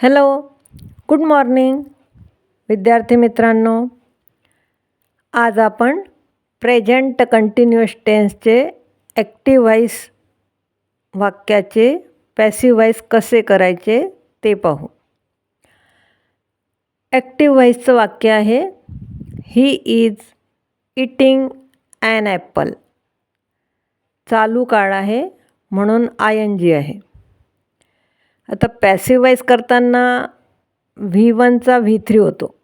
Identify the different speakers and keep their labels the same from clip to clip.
Speaker 1: Hello good morning विद्यार्थी मित्रांनो. आज आपण प्रेझेंट कंटिन्युअस टेन्सचे ॲक्टिव्ह व्हाईस वाक्याचे पॅसिव्ह व्हाईस कसे करायचे ते पाहू. ॲक्टिव्ह व्हाईसचं वाक्य आहे he is eating an apple चालू काळ आहे म्हणून आय एन जी आहे. आता पॅसिवाईज करताना व्ही वनचा व्ही थ्री होतो.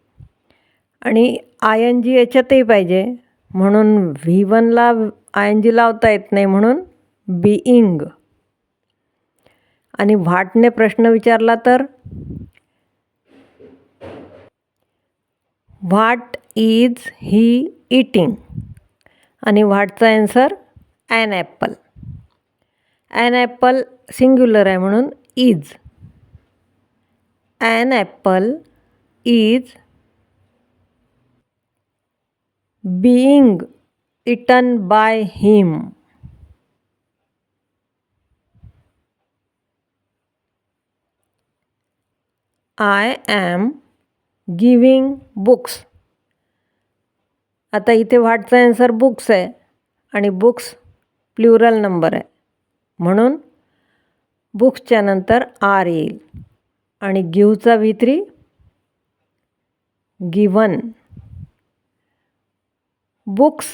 Speaker 1: आणि आय एन जी याच्यातही पाहिजे. म्हणून व्ही वनला आय एन जी लावता येत नाही म्हणून बीइंग आणि व्हाटने प्रश्न विचारला तर? व्हाट इज ही इटिंग आणि व्हाटचा answer an apple an apple singular आहे म्हणून is an apple is being eaten by him I am giving books आता इथे व्हाटचा ॲन्सर बुक्स आहे आणि बुक्स प्ल्युरल नंबर आहे. म्हणून बुक्सच्या नंतर आर येईल. आणि गिवचा V three given books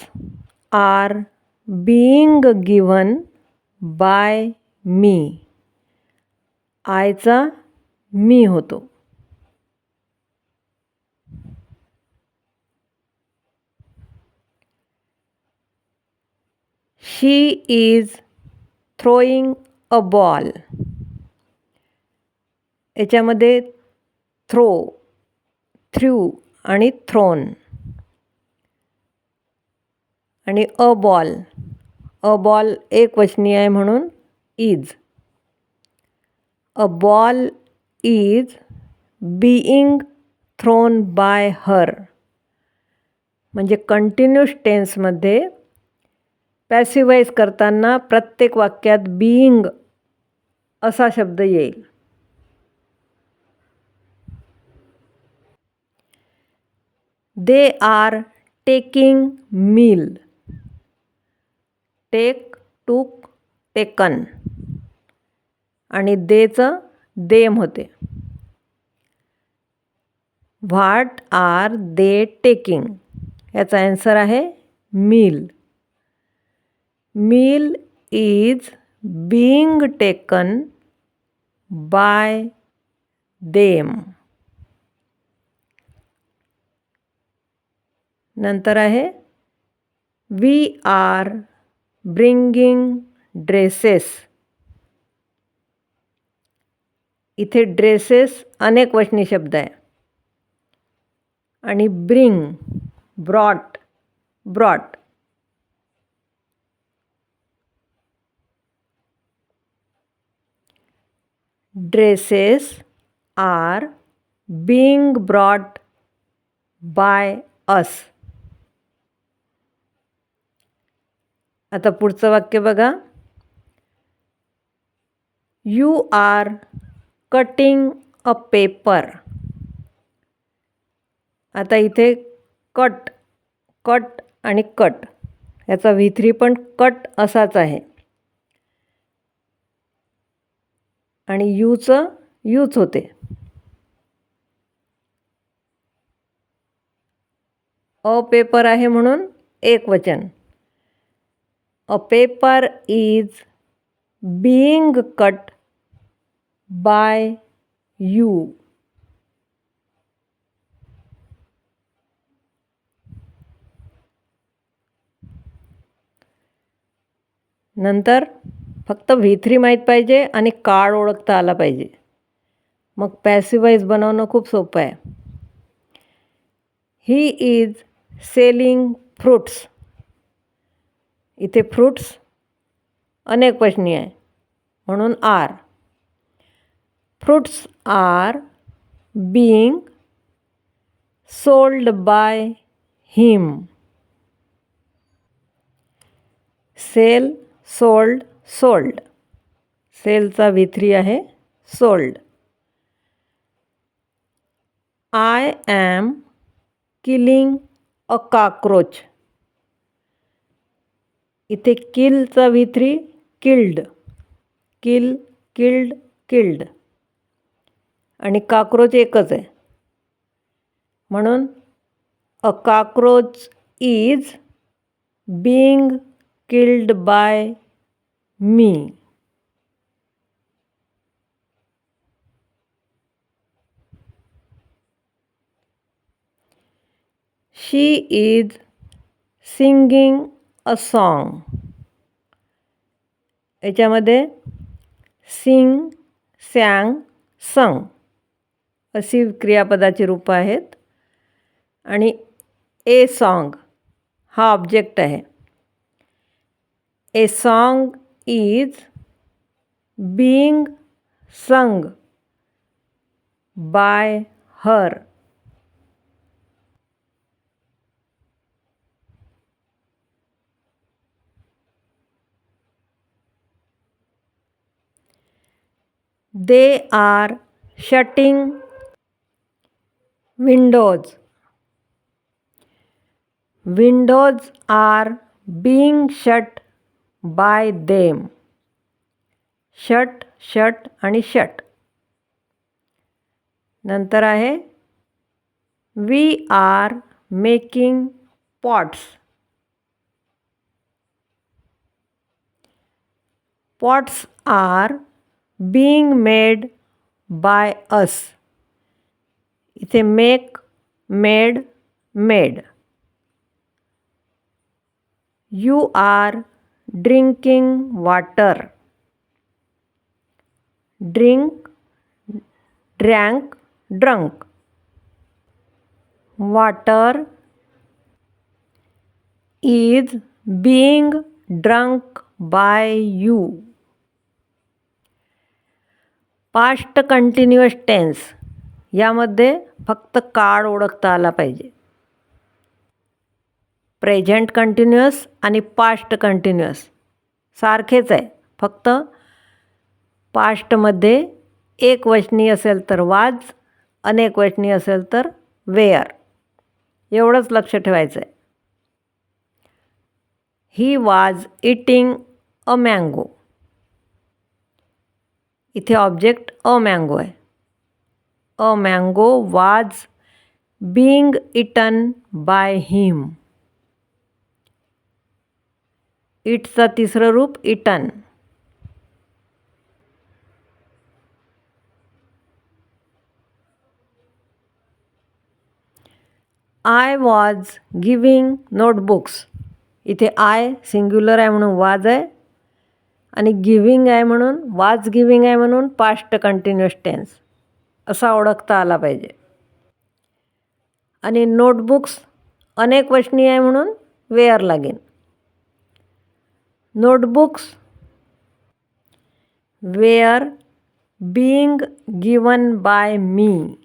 Speaker 1: are being given by me. आयचा मी होतो. She is throwing a ball. याच्यामध्ये थ्रो थ्रू आणि थ्रोन आणि अ बॉल. अ बॉल एक वचनी आहे म्हणून is a ball is being thrown by her म्हणजे कंटिन्युअस टेन्समध्ये पॅसिवाईज करताना प्रत्येक वाक्यात बीइंग असा शब्द येईल. They are taking meal take took taken आणि देचं देम होते. व्हाट आर दे टेकिंग याचा ॲन्सर आहे meal meal is being taken by them नंतर आहे वी आर ब्रिंगिंग ड्रेसेस इथे ड्रेसेस अनेक वचनी शब्द आहे आणि bring brought brought dresses are being brought by us. आता पुढचं वाक्य बघा. You are cutting a paper. आता इथे कट कट आणि कट. याचा व्ही थ्री पण कट असाच आहे. आणि यूचं यूच होते. अ पेपर आहे म्हणून एक वचन. A paper is being cut by you. नंतर फक्त व्ही थ्री माहीत पाहिजे आणि काळ ओळखता आला पाहिजे. मग पॅसिवाईज बनवणं खूप सोपं आहे. ही इज सेलिंग फ्रूट्स इथे फ्रूट्स अनेक वचनी आहे. म्हणून are fruits are being sold by him sell sold sold. सेलचा V three आहे sold. I am killing a cockroach. इथे किलचा V three killed. Kill killed killed. आणि काक्रोच एकच आहे. म्हणून a cockroach is being killed by me. She is singing a song याच्यामध्ये sing sang संग अशी क्रियापदाची रूपं आहेत. आणि ए सॉन्ग हा ऑब्जेक्ट आहे. A song is being sung by her. They are shutting windows. Windows are being shut by them. Shut shut आणि shut. नंतर आहे, we are making pots. Pots are being made by us. इथे make, made made. You are drinking water. Drink, drank, drunk. Water is being drunk by you. Past continuous tense यामध्ये फक्त काळ ओळखता आला पाहिजे प्रेझेंट कंटिन्युअस आणि past continuous. सारखेच आहे. फक्त पास्टमध्ये एक वचनी असेल तर वाज अनेक वचनी असेल तर वेअर. एवढंच लक्ष ठेवायचं आहे. He was eating a mango. इथे ऑब्जेक्ट अ मँगो आहे. A mango was being eaten by him. इटचा तिसरं रूप eaten. I was giving notebooks इथे आय सिंग्युलर आहे म्हणून वाज आहे. आणि गिविंग आहे म्हणून वाज गिविंग आहे म्हणून पास्ट कंटिन्युअस टेन्स असा ओळखता आला पाहिजे. आणि नोटबुक्स अनेक वचनी आहे म्हणून वेअर लागेल notebooks were being given by me.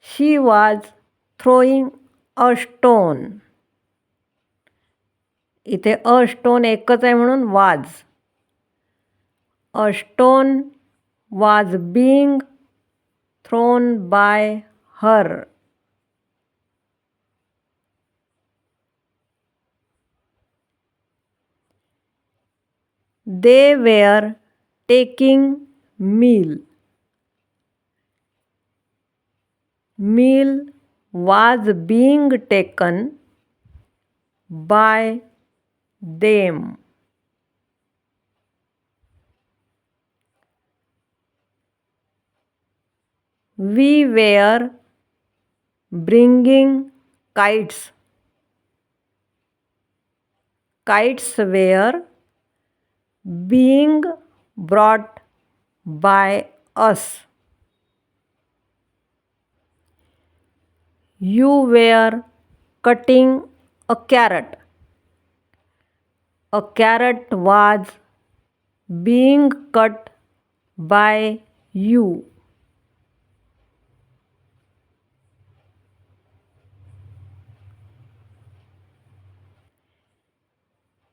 Speaker 1: She was throwing a stone. इथे अ स्टोन एकच आहे म्हणून was a stone was being thrown by her They were taking meal. Meal was being taken by them. We were bringing kites. Kites were being brought by us. You were cutting a carrot. A carrot was being cut by you.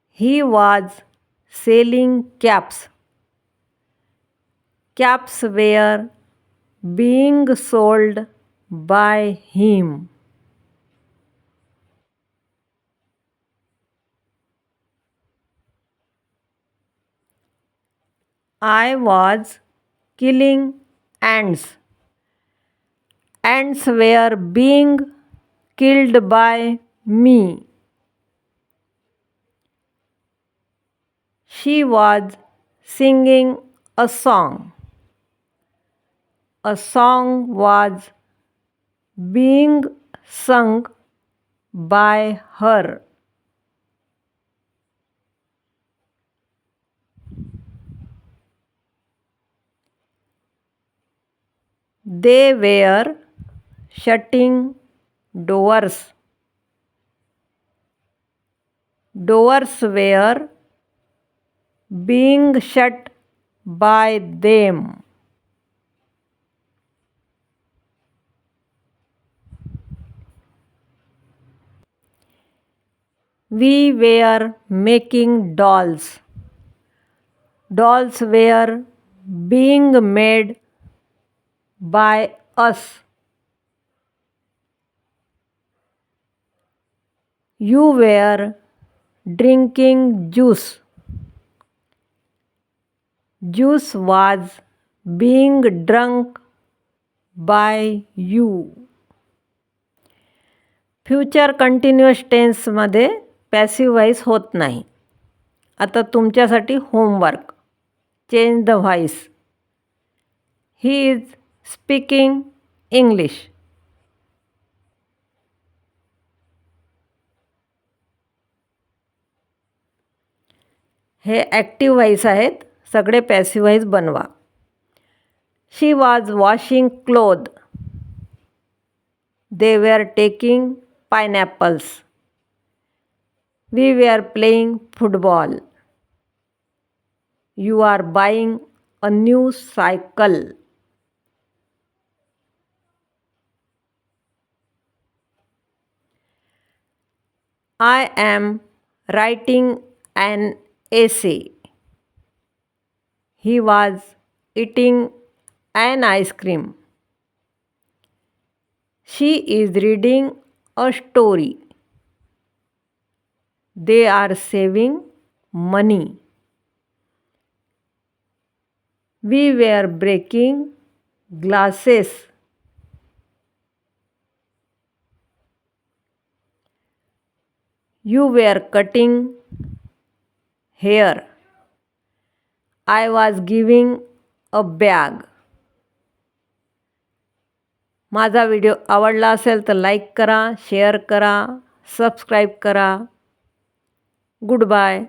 Speaker 1: He was selling caps. Caps were being sold by him. I was killing ants. Ants were being killed by me. She was singing a song. A song was being sung by her. They were shutting doors. Doors were being shut by them. We were making dolls. Dolls were being made by us. You were drinking juice. Juice was being drunk by you. Future continuous टेन्समध्ये पॅसिव्हाईस होत नाही. आता तुमच्यासाठी homework. Change the voice. He is speaking English. हे active voice आहेत. सगळे passive voice बनवा she was washing cloth they were taking pineapples we we are playing football you are buying a new cycle I am writing an essay He was eating an ice cream. She is reading a story. They are saving money. We were breaking glasses. You were cutting hair. I was giving a bag माझा video आवडला असेल तर like करा share करा subscribe करा. Good bye